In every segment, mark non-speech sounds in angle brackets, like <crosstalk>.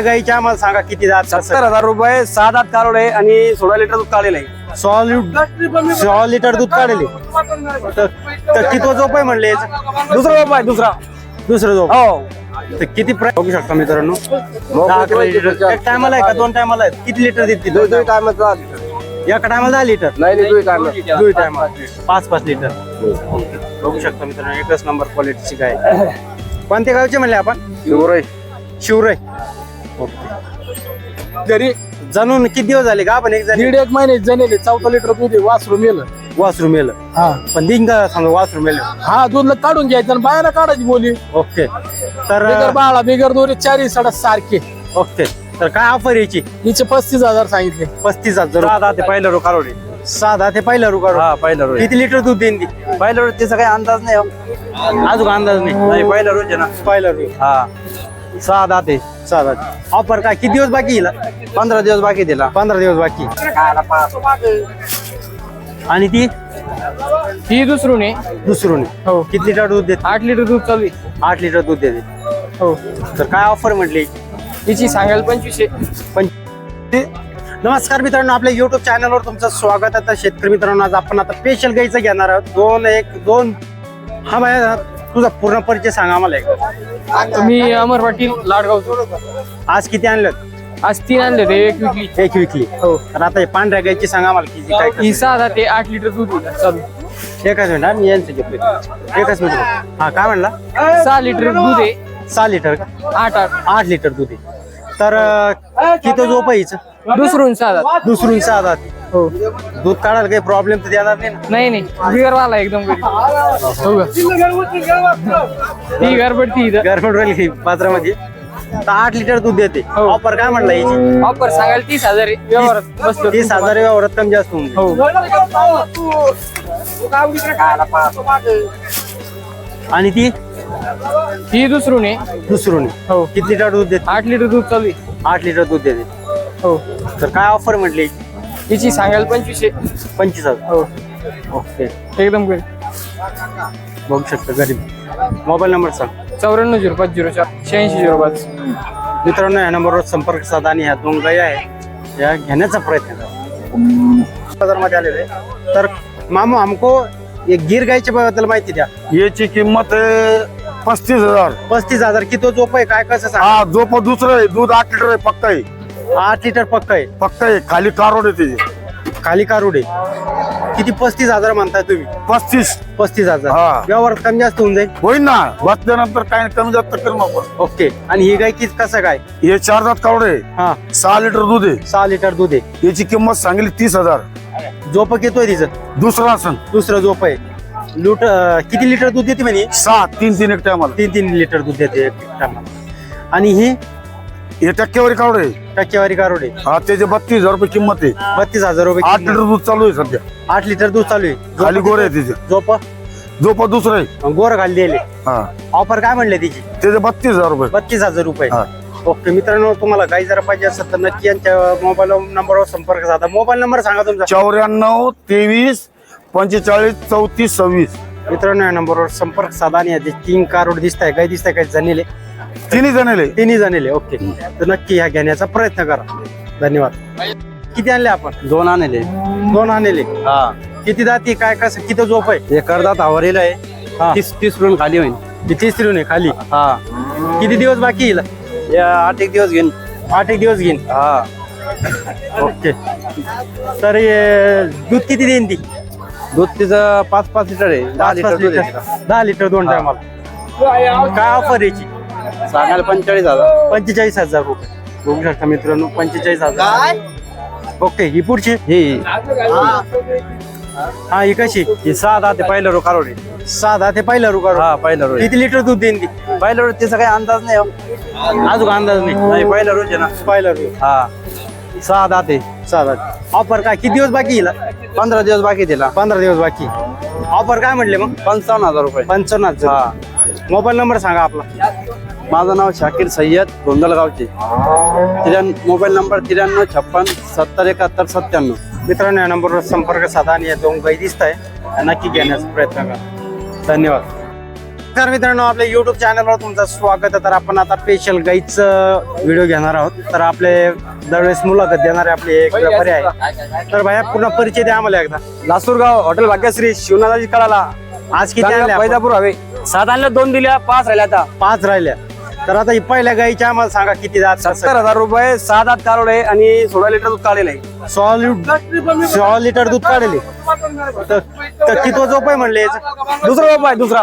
गाईच्या आम्हाला सांगा किती जात सत्तर हजार रुपये सात आठ कारोड आहे आणि सोळा लिटर दूध काढलेलं आहे. सोळा लिटर सोळा लिटर दूध काढले तर तर किती झोप आहे म्हणले? दुसरा बाबा आहे दुसरा. दुसरं झोप. हो. तर किती प्राइस बघू शकता मित्रांनो. दहा अकरा लिटर. एक टायमाला आहे का? दोन टायमाला आहे किती लिटर देते दोन दोन टायमाचा एका टायमाला दहा लिटर. नाही नाही दोन टायमा दोन टायमाला. पाच पाच लिटर. बघू शकता मित्रांनो एकच नंबर क्वालिटीची गाय. आहे. <laughs> कोणत्या गावचे म्हणले आपण? शिवराय. तरी जाणून किती दिवस झाले का आपण एक जण? दीड एक महिने जनेले चौदा लिटर दूध आहे, वासरू मेलं. वासरू मेलं. हा. पण दिन का समजा वासरू मेलं? हा दूध काढून घ्यायचं आणि बाहेर काढायची बोली ओके. तर बिगर बाळा बिगर दोरे चारी साडा सारखे. ओके. तर काय ऑफर यायची हिचे पस्तीस हजार सांगितले. पस्तीस हजार. दहा ते पहिलं रो कारोडे. साधा ते पहिला रुपये हा पहिलं रोज किती लिटर दूध देईन ती? पहिलं रोज त्याचा काही अंदाज नाही हो. अजून अंदाज नाही. नाही पहिलं रोज आहे ना. पहिला रुपये हा. सहा दहा ते साधा ऑफर काय? किती दिवस बाकी येईल पंधरा दिवस बाकी दिला पंधरा दिवस बाकी. आणि ती? ही दुसरून आहे. दुसरून हो. किती लिटर दूध देते? आठ लिटर दूध चालू आहे. आठ लिटर दूध देते. हो. तर काय ऑफर म्हटली? हिची सांगायला पंचवीसशे पण नमस्कार मित्रांनो आपल्या युट्यूब चॅनलवर तुमचं स्वागत आहे. तर शेतकरी मित्रांनो आज आपण आता स्पेशल गाईचं घेणार आहोत. दोन एक दोन. हा बाया तुझा पूर्ण परिचय सांगा आम्हाला एक मी अमर पाटील लाडगाव आज किती आणलं आज तीन आणले ते एक विकली. एक विकली. हो. तर आता हे पांढऱ्या गायची सांगा आम्हाला किती काय ही सहा ते आठ लिटर दूध आहे चालू. एकच मिनिट हा, मी यांचं घेतलं एकच मिनिट. हा काय म्हणला? सहा लिटर दूध आहे. सहा लिटर का? आठ आठ. आठ लिटर दूध आहे. तर अं, किती झोप आहे हिचं? दुसरून सहा दुसरून सहा हो. दूध काढायला काही प्रॉब्लेम तर देणार नाही ना. नाही नाही. बिगर वाला एकदम घरी. हो का? ही गडबड ती इथं राहील पात्रामध्ये तर आठ लिटर दूध देते. हो. ऑफर काय म्हणला याची? ऑफर सांगायला तीस हजार आहे. व्यवहारात बसलो तीस हजार व्यवहारात कमी जास्त होऊन जाईल. हो. आणि ती? ही दुसरून आहे. दुसरून हो. किती लिटर दूध देते? आठ लिटर दूध चालू आहे. आठ लिटर दूध देते. हो. तर काय ऑफर म्हटली? हिची सांगायला पंचवीसशे पंचवीस हजार. हो. ओके. एकदम घरी. बघू शकता गरीब मोबाईल नंबर सांग. चौऱ्याण्णव झिरो पाच झिरो चार शहाऐंशी झिरो पाच. मित्रांनो या नंबरवर संपर्क साधा आणि ह्या दोन गायी आहे या घेण्याचा प्रयत्न करा. बाजारमध्ये आलेले आहे. तर मामू हमको ये गिर गायच्या बद्दल माहिती द्या. याची किंमत पस्तीस हजार. पस्तीस हजार. किती झोप आहे? काय कसं सांग? हा जो पण दुसरं आहे. दूध आठ लिटर आहे फक्त आहे. आठ लिटर पक्क आहे. फक्त आहे. खाली कारोड आहे त्याची. खाली कारुडे किती? पस्तीस हजार म्हणताय तुम्ही. पस्तीस. पस्तीस हजार. हा. व्यवहार कमी जास्त होऊन जाईल. होईल ना. बसल्यानंतर काय कमी जास्त करू आपण. ओके. आणि ही गाय किती कसं काय हे चार दात कारोड आहे. हा. सहा लिटर दूध आहे. सहा लिटर दूध आहे. याची किंमत सांगली तीस हजार. झोप येतोय तिचं? दुसरं असन दुसरं झोप आहे. लूट अं, किती लिटर दूध देते म्हणे? सहा. तीन तीन एक टायमाला तीन तीन लिटर दूध देते एक टायमाला. आणि ही हे टक्केवारी कारोड आहे टक्केवारी कारोडे. हा त्याचे बत्तीस हजार रुपये किंमत आहे. बत्तीस हजार रुपये आठ. लिटर दूध चालू आहे सध्या. आठ लिटर दूध चालू आहे. खाली गोरे आहे त्याचे. झोप पण दुसरं आहे. गोर खाली दिले. हा. ऑफर काय म्हणले तिची त्याचे बत्तीस हजार रुपये. बत्तीस हजार रुपये. हा. ओके मित्रांनो तुम्हाला काही जर पाहिजे असेल तर नक्की यांच्या मोबाईल नंबरवर संपर्क साधा. मोबाईल नंबर सांगा तुमचा. चौऱ्याण्णव तेवीस पंचेचाळीस चौतीस सव्वीस. मित्रांनो या नंबरवर संपर्क साधा आणि याचे तीन कारोड दिसत आहे काही दिसत आहे काही जणेले. तिन्ही जणले? तिन्ही जणेले ओके. तर नक्की ह्या घेण्याचा प्रयत्न करा. धन्यवाद. किती आणले आपण? दोन आणले. दोन आणले. हा. किती जाती काय कसं किती झोप आहे? करदात हवारील हा. आहे. तीस तीस रुपये खाली होईल स्त्रीने आहे खाली. हा. किती दिवस बाकी येईल? या आठ एक दिवस घेईन. आठ एक दिवस घेईन. हा. ओके. तर हे दूध किती देईन ती? दूध तिचं पाच पाच लिटर आहे. दहा पाच लिटर दूध आहे दहा लिटर दोन हा. टायमाला. काय ऑफर याची? सांगायला पंचेचाळीस हजार. पंचेचाळीस हजार रुपये. बघू शकता मित्रांनो पंचेचाळीस हजार. ओके ही पुढची? ही. हा. ही कशी? ही सहा दहा ते पहिलं रो कारोडे. साधा ते पहिला रुपये हा पहिलं रोज किती लिटर दूध देईन ती? पहिलं रोज त्याचा काही अंदाज नाही हो. अजून अंदाज नाही. नाही पहिलं रोज आहे ना. पहिला रुपये हा. सहा दहा ते. साधा ऑफर काय? किती दिवस बाकी येईल पंधरा दिवस बाकी दिला पंधरा दिवस बाकी. ऑफर काय म्हटले मग? पंचावन्न हजार रुपये. पंचावन्न हजार. हा. मोबाईल नंबर सांगा आपला. माझं नाव शाकीर सय्यद गोंदलगावचे. त्र्याण्णव मोबाईल नंबर त्र्याण्णव छप्पन सत्तर एकाहत्तर सत्त्याण्णव. मित्रांनो या नंबरवर संपर्क साधा आणि या दोन गाई दिसत आहे नक्की घेण्याचा प्रयत्न करा. धन्यवाद. नमस्कार मित्रांनो आपल्या युट्यूब चॅनलवर तुमचं स्वागत आहे. तर आपण आता स्पेशल गाईचं व्हिडिओ घेणार आहोत. तर आपले दरवेळेस मुलाखत देणारे आपले एक व्यापारी आहे तर भाया पूर्ण परिचय द्या आम्हाला एकदा. लासूरगाव हॉटेल भाग्यश्री शिवनाथाजी कळाला. आज किती आणल्या? पैदापूर हवे. सात आणल्या दोन दिल्या पाच राहिल्या आता. पाच राहिल्या तर आता ही पहिल्या गाईच्या आम्हाला सांगा किती जात सत्तर हजार रुपये सात आठ कारोड आहे आणि सोळा लिटर दूध काढलेलं आहे. सोळा लिटर सोळा लिटर दूध काढले तर किती झोप आहे म्हणले? दुसरा बाबा आहे दुसरा.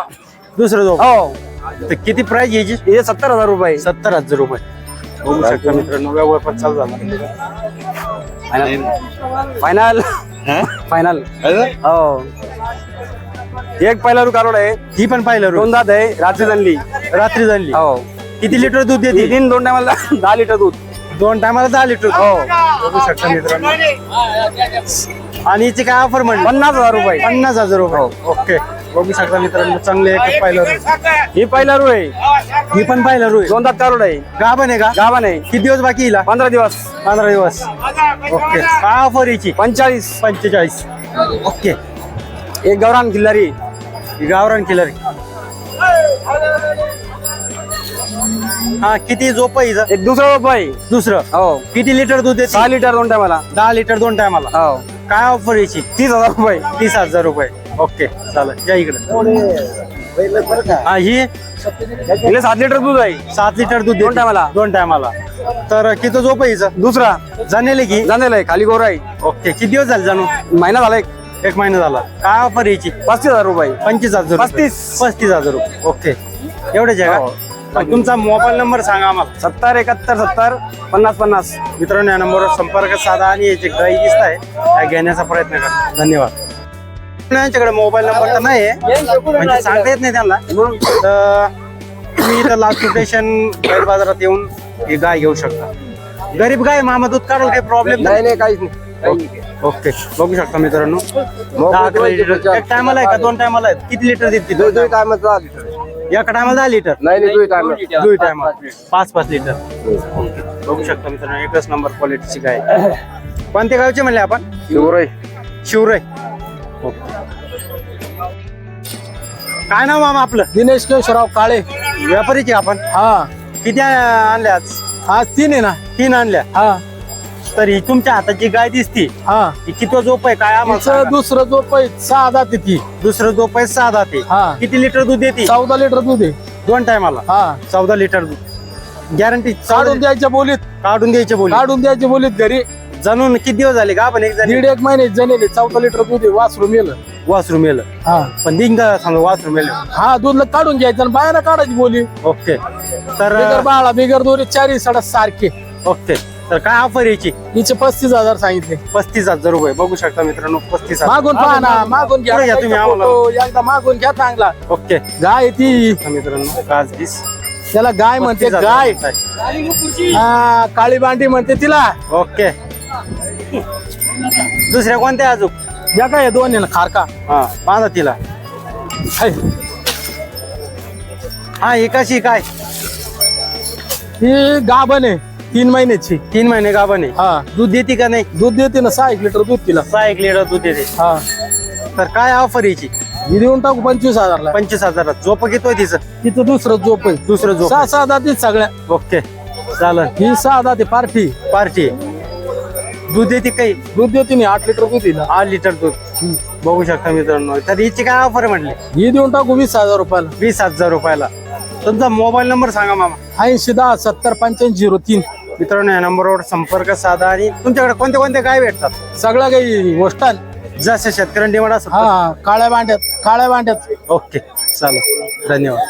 दुसरं झोप. हो. तर किती प्राइस यायची हे सत्तर हजार रुपये सत्तर हजार रुपये. बघू शकता मित्रांनो व्यवहार पण चालू झाला. फायनल फायनल हो. एक पहिला रू कारोड आहे. ही पण पाहिलं रोज दोन दात आहे. रात्री आणली रात्री झाली हो. किती लिटर दूध देते? तीन दोन टायमाला दहा लिटर दूध. दोन टायमाला दहा लिटर हो. बघू शकता मित्रांनो. आणि हिची काय ऑफर म्हणली पन्नास हजार रुपये. पन्नास हजार रुपये. ओके. बघू शकता मित्रांनो चांगले एक पाहिलं ही पहिला रू आहे ही पण पाहिलं रोय दोन दात कारोड आहे गाभण आहे का? गाभण आहे. किती दिवस बाकी हिला? पंधरा दिवस. पंधरा दिवस. ओके. काय ऑफर हिची पंचाळीस पंचेचाळीस. ओके. एक गौरान किल्लारी. ही गावरान किलर हा किती झोप आहे हिचं एक दुसरा बाबा आहे. दुसरं? हो. किती लिटर दूध देते? सहा लिटर दोन टायमाला. दहा लिटर दोन टायमाला? हो. काय ऑफर याची? तीस हजार रुपये. तीस हजार रुपये. ओके चालेल. या इकडे. हा ही? हिला सात लिटर दूध आहे. सात लिटर दूध दोन. टायमाला. दोन टायमाला. तर किती झोप आहे हिचं? दुसरा. जाणेल की? जाणलेला आहे खाली गोर आहे. ओके किती दिवस झाले जाणू महिना झाला एक. एक महिना झाला. काय ऑफर याची? पस्तीस हजार रुपये. पंचवीस हजार रुपये. पस्तीस. पस्तीस हजार रुपये. ओके एवढेच आहे हो. का? पण तुमचा मोबाईल नंबर सांगा आम्हाला. सत्तर एकाहत्तर सत्तर पन्नास पन्नास. मित्रांनो या नंबरवर संपर्क साधा आणि याची गाई दिसत आहे. त्या घेण्याचा प्रयत्न करा. धन्यवाद. यांच्याकडे मोबाईल नंबर तर नाही आहे म्हणजे सांगता येत नाही त्यांना. तर तुम्ही इथं लास्ट स्टेशन गैर बाजारात येऊन ही गाय घेऊ शकता. गरीब गाय मामा दूध काढाल काही प्रॉब्लेम नाही? नाही काहीच नाही. ओके. बघू शकता मित्रांनो. एक टायमाला आहे का? दोन टायमाला आहे किती लिटर देते दोन टायमाचा लिटर. एका टायमाला दहा लिटर नाही नाही दोन टायमा टायमा पाच पाच लिटर बघू शकता मित्रांनो एकच नंबर क्वालिटीची गाय. कोणत्या गावचे म्हणले आपण? शिवराय. काय नाव मामा आपलं? दिनेश केशवराव काळे. व्यापारीचे आपण? हा. किती आणल्या आज? आज तीन आहे ना. तीन आणल्या. हा. तर ही तुमच्या हाताची गाय दिसती. हा. ही किती झोप आहे काय आम्हाला तिचं सांगा. दुसरं जो पै सहा दात ती. दुसरं झोप आहे सहा दाते. हा. किती लिटर दूध देते चौदा लिटर दूध आहे. दोन टायमाला. हा. चौदा लिटर दूध. गॅरंटी काढून द्यायच्या बोलीत. काढून द्यायचे बोल काढून द्यायची बोलीत घरी. जणून किती दिवस झाले का आपण एक जण? दीड एक महिने जनेले चौदा लिटर दूध आहे वासरू मेलं. वासरू मेलं. हा. पण दिन का समजा वासरू मेलं. हा दूध काढून घ्यायचं आणि बाहेर काढायची बोली. ओके. तर बिगर बाळा बिगर दोरी चारी साडा सारखे. ओके. तर काय ऑफर यायची हिचे पस्तीस हजार सांगितले. पस्तीस हजार रुपये बघू शकता मित्रांनो पस्तीस हजार. मागून पहा ना मागून घ्या. पुढे घ्या तुम्ही आम्हाला. फोटो, एकदा मागून घ्या चांगला. ओके. गाय ती. तर मित्रांनो काच दिस. त्याला गाय म्हणते गाय. हा काळी बांडी म्हणते तिला. ओके. दुसऱ्या कोणत्या अजून? या काय दोन आहे ना खारका. हा बांधा तिला. हाय. हा एकाशी काय? ही गाभण आहे. तीन महिन्याची तीन महिने आहे. हा. दूध देते का नाही? दूध देते ना सहा एक लिटर दूध तिला. सहा एक लिटर दूध देते. हा. तर काय ऑफर यायची ही देऊन टाकू पंचवीस हजारला. पंचवीस हजारात. झोप घेतोय तिचं? तिचं दुसरं झोप आहे. दुसरं झोप सहा सहा दाती सगळ्या. ओके. चालन. ही सहा दाती पार्टी पार्टी दूध देते काही? दूध देते ना आठ लिटर दूध तिला. आठ लिटर दूध. बघू शकता मित्रांनो. तर हिची काय ऑफर म्हटली? ही देऊन टाकू वीस हजार रुपयाला. वीस हजार रुपयाला. तुमचा मोबाईल नंबर सांगा मामा. ऐंशी दहा सत्तर पंच्याऐंशी झिरो तीन. मित्रांनो या नंबरवर संपर्क साधा आणि तुमच्याकडे कोणते कोणते गाय भेटतात? सगळ्या काही गोष्टान जसं शेतकऱ्यांनी डिमांड हा काळ्या बांड्यात काळ्या बांड्यात ओके चालेल. धन्यवाद.